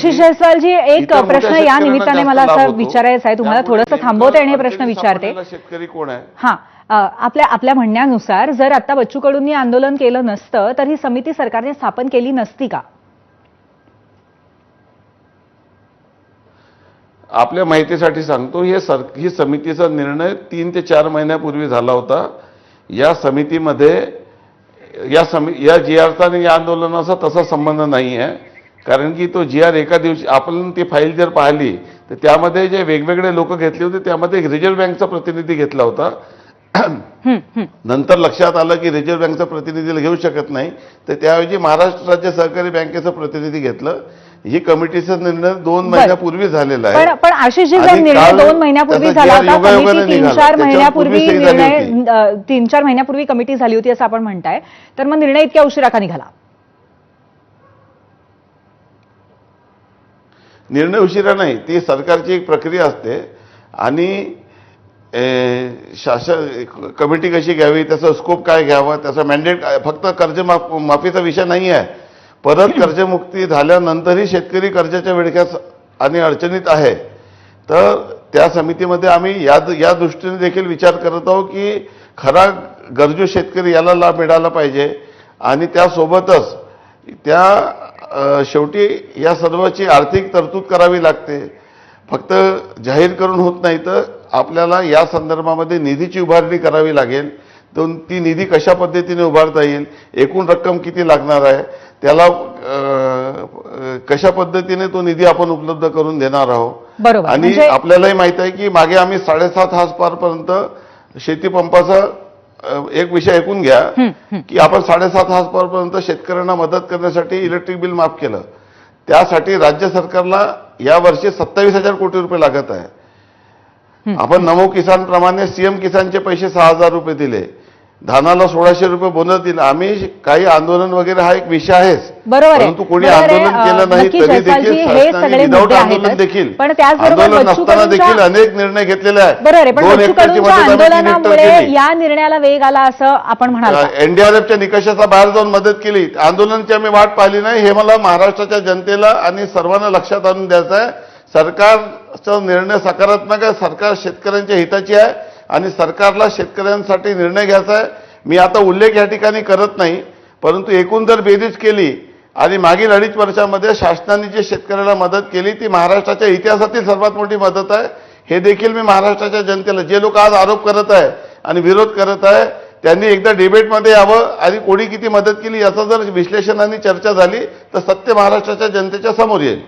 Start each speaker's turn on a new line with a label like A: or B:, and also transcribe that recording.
A: आशिष जयस्वालजी एक प्रश्न या निमित्ताने मला असा. विचारायचा आहे. तुम्हाला थोडंसं थांबवते आणि हे प्रश्न विचारते.
B: शेतकरी कोण आहे?
A: हा आपल्या आपल्या म्हणण्यानुसार जर आता बच्चू कडूंनी आंदोलन केलं नसतं तर ही समिती सरकारने स्थापन केली नसती का?
B: आपल्या माहितीसाठी सांगतो हे सर ही समितीचा निर्णय तीन ते चार महिन्यापूर्वी झाला होता. या समितीमध्ये या समी या जी आरचा आणि या आंदोलनाचा तसा संबंध नाही आहे कारण की तो जी आर एका दिवशी आपण ती फाईल जर पाहिली तर त्यामध्ये जे वेगवेगळे लोक घेतले होते त्यामध्ये रिझर्व्ह बँकचा प्रतिनिधी घेतला होता. नंतर लक्षात आलं की रिझर्व्ह बँकचा प्रतिनिधीला घेऊ शकत नाही तर त्याऐवजी महाराष्ट्र राज्य सहकारी बँकेचं प्रतिनिधी घेतलं ही कमिटीचा निर्णय दोन. महिन्यापूर्वी झालेला आहे
A: पण आशिषजी जर निर्णय दोन महिन्यापूर्वी झाला होता तीन. चार महिन्यापूर्वी निर्णय तीन चार महिन्यापूर्वी कमिटी झाली होती असं आपण म्हणताय तर मग निर्णय इतक्या उशिरा का निघाला
B: निर्णय उशिरा नाही ती सरकारची एक प्रक्रिया असते. आणि शासन कमिटी कशी घ्यावी त्याचा स्कोप काय घ्यावा त्याचा मॅन्डेट फक्त कर्ज माफ माफीचा विषय नाही आहे परत कर्जमुक्ती झाल्यानंतरही शेतकरी कर्जाच्या विळख्यात आणि अडचणीत आहे. तर त्या समितीमध्ये आम्ही या या दृष्टीने देखील विचार करत आहोत की खरा गरजू शेतकरी याला लाभ मिळाला पाहिजे. आणि त्यासोबतच त्या शेवटी या सर्वाची आर्थिक तरतूद करावी लागते. फक्त जाहीर करून होत नाही तर आपल्याला या संदर्भामध्ये निधीची उभारणी करावी लागेल. तो ती निधी कशा पद्धतीने उभारता येईल एकूण रक्कम किती लागणार आहे त्याला कशा पद्धतीने तो निधी आपण उपलब्ध करून देणार आहोत.
A: बरोबर.
B: आणि
A: म्हणजे
B: आपल्यालाही माहीत आहे की मागे आम्ही साडेसात हासपारपर्यंत शेतीपंपाचा एक विषय ऐकून घ्या की आपण साडेसात हासपारपर्यंत शेतकऱ्यांना मदत करण्यासाठी इलेक्ट्रिक बिल माफ केलं. त्यासाठी राज्य सरकारला यावर्षी सत्तावीस हजार कोटी रुपये लागत आहे. आपण नमो किसान प्रमाणे सीएम किसानचे पैसे सहा हजार रुपये दिले. धानाला सोळाशे रुपये बोनस दिला आम्ही काही आंदोलन वगैरे हा एक विषय आहेच
A: बरोबर आहे.
B: परंतु कोणी
A: आहे.
B: आंदोलन केलं नाही तरी देखील
A: हे
B: विदाऊट आंदोलन. देखील आंदोलन नसताना देखील अनेक निर्णय घेतलेले आहेत
A: बरोबर आहे आंदोलनामुळे. या निर्णयाला वेग आला असं आपण म्हणाल?
B: एनडीआरएफच्या निकषाचा बाहेर जाऊन मदत केली आंदोलनाची आम्ही वाट पाहिली नाही हे मला महाराष्ट्राच्या जनतेला आणि सर्वांना लक्षात आणून द्यायचं आहे सरकारचा निर्णय सकारात्मक आहे सरकार शेतकऱ्यांच्या हिताची आहे आणि सरकारला शेतकऱ्यांसाठी निर्णय घ्यायचा आहे. मी आता उल्लेख या ठिकाणी करत नाही परंतु एकूण जर बेरीज केली आणि मागील अडीच वर्षामध्ये शासनाने जे शेतकऱ्याला मदत केली ती महाराष्ट्राच्या इतिहासातील सर्वात मोठी मदत आहे. हे देखील मी महाराष्ट्राच्या जनतेला जे लोक आज आरोप करत आहे आणि विरोध करत आहे त्यांनी एकदा डिबेटमध्ये यावं आणि कोणी किती मदत केली याचं जर विश्लेषण आणि चर्चा झाली तर सत्य महाराष्ट्राच्या जनतेच्या समोर येईल.